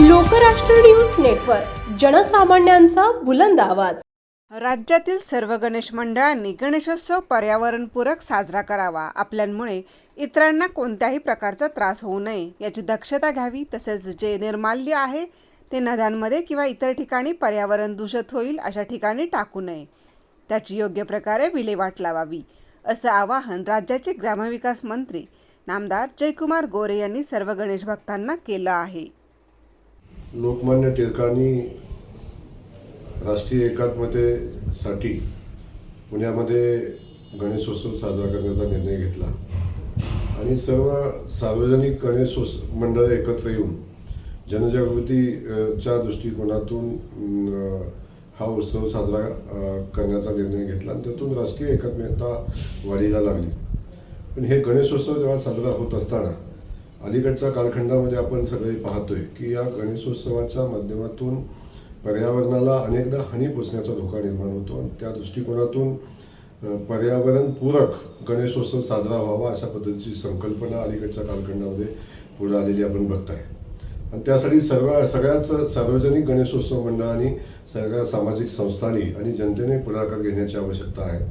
Lokrashtra news network जनसामान्यांचा बुलंद आवाज. राज्यातील सर्व गणेश मंडळांनी गणेशोत्सव पर्यावरणपूरक साजरा करावा. आपल्यामुळे इतरांना कोणत्याही प्रकारचा त्रास होऊ नये याची दक्षता घ्यावी तसेच जे निर्माल्य आहे ते नद्यांमध्ये किंवा इतर ठिकाणी पर्यावरण दूषित होईल अशा ठिकाणी टाकू नये. त्याची योग्य प्रकारे विल्हेवाट लावावी. असं आवाहन राज्याचे ग्रामविकास मंत्री नामदार जयकुमार गोरे यांनी सर्व गणेश भक्तांना केलं आहे. लोकमान्य टिळकांनी राष्ट्रीय एकात्मतेसाठी पुण्यामध्ये गणेशोत्सव साजरा करण्याचा निर्णय घेतला. आणि सर्व सार्वजनिक गणेशोत्सव मंडळ एकत्र येऊन जनजागृतीच्या दृष्टिकोनातून हा उत्सव साजरा करण्याचा निर्णय घेतला आणि त्यातून राष्ट्रीय एकात्मता वाढीला लागली. पण हे गणेशोत्सव जेव्हा साजरा होत असताना अलीकडच्या कालखंडामध्ये आपण सगळे पाहतोय की या गणेशोत्सवाच्या माध्यमातून पर्यावरणाला अनेकदा हानी पोचण्याचा धोका निर्माण होतो आणि त्या दृष्टिकोनातून पर्यावरणपूरक गणेशोत्सव साजरा व्हावा अशा पद्धतीची संकल्पना अलीकडच्या कालखंडामध्ये पुढे आलेली आपण बघताय. आणि त्यासाठी सर्व सगळ्याच सार्वजनिक गणेशोत्सव मंडळांनी सगळ्या सामाजिक संस्थांनी आणि जनतेने पुढाकार घेण्याची आवश्यकता आहे.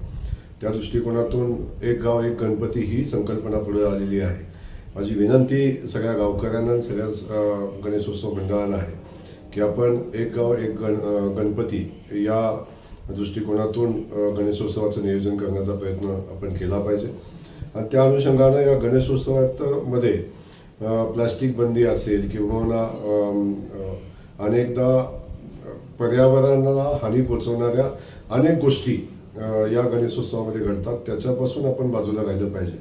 त्या दृष्टिकोनातून एक गाव एक गणपती ही संकल्पना पुढे आलेली आहे. माझी विनंती सगळ्या गावकऱ्यांना सगळ्या गणेशोत्सव मंडळांना आहे की आपण एक गाव एक गण गणपती या दृष्टिकोनातून गणेशोत्सवाचं नियोजन करण्याचा प्रयत्न आपण केला पाहिजे. आणि त्या अनुषंगानं या गणेशोत्सवात मध्ये प्लास्टिक बंदी असेल किंवा अनेकदा पर्यावरणाला हानी पोचवणाऱ्या अनेक गोष्टी या गणेशोत्सवामध्ये घडतात त्याच्यापासून आपण बाजूला राहिलं पाहिजे.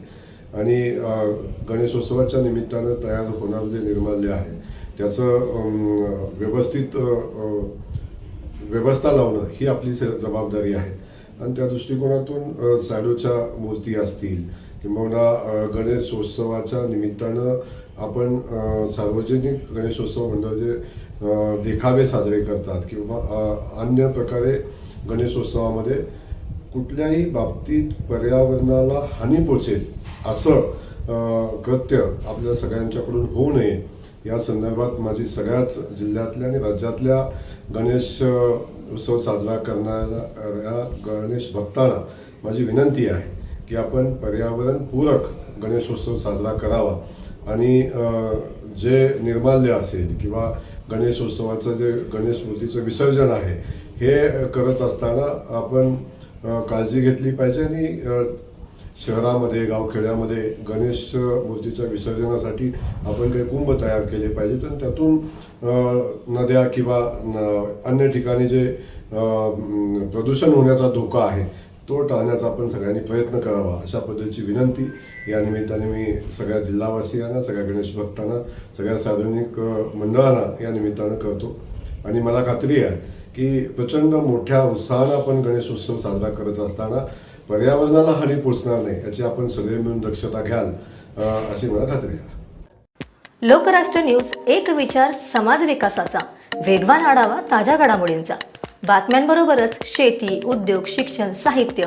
आणि गणेशोत्सवाच्या निमित्तानं तयार होणारं जे निर्माल्य आहे त्याचं व्यवस्थित व्यवस्था लावणं ही आपली जबाबदारी आहे. आणि त्या दृष्टिकोनातून सॅडोच्या मूर्ती असतील किंवा गणेशोत्सवाच्या निमित्तानं आपण सार्वजनिक गणेशोत्सव मंडळ जे देखावे साजरे करतात किंवा अन्य प्रकारे गणेशोत्सवामध्ये कुठल्याही बाबतीत पर्यावरणाला हानी पोचेल असं कृत्य आपल्या सगळ्यांच्याकडून होऊ नये. या संदर्भात माझी सगळ्याच जिल्ह्यातल्या आणि राज्यातल्या गणेश उत्सव साजरा करणाऱ्या गणेश भक्तांना माझी विनंती आहे की आपण पर्यावरणपूरक गणेशोत्सव साजरा करावा. आणि जे निर्माल्य असेल किंवा गणेशोत्सवाचं जे गणेश मूर्तीचं विसर्जन आहे हे करत असताना आपण काळजी घेतली पाहिजे आणि शहरामध्ये गावखेड्यामध्ये गणेश मूर्तीच्या विसर्जनासाठी आपण काही कुंभ तयार केले पाहिजेत आणि त्यातून नद्या किंवा न- अन्य ठिकाणी जे प्रदूषण होण्याचा धोका आहे तो टाळण्याचा आपण सगळ्यांनी प्रयत्न करावा अशा पद्धतीची विनंती. या निमित्ताने मी सगळ्या जिल्हावासियांना सगळ्या गणेश भक्तांना सगळ्या सार्वजनिक मंडळांना या निमित्तानं करतो. आणि मला खात्री आहे की प्रचंड मोठ्या उत्साहानं आपण गणेशोत्सव साजरा करत असताना पर्यावरणाला हानी पोचणार नाही याची आपण सगळे मिळून दक्षता घ्याल अशी मला खात्री आहे. लोकराष्ट्र न्यूज एक विचार समाज विकासाचा. वेगवान आढावा ताज्या घडामोडींचा. बातम्यांबरोबरच शेती उद्योग शिक्षण साहित्य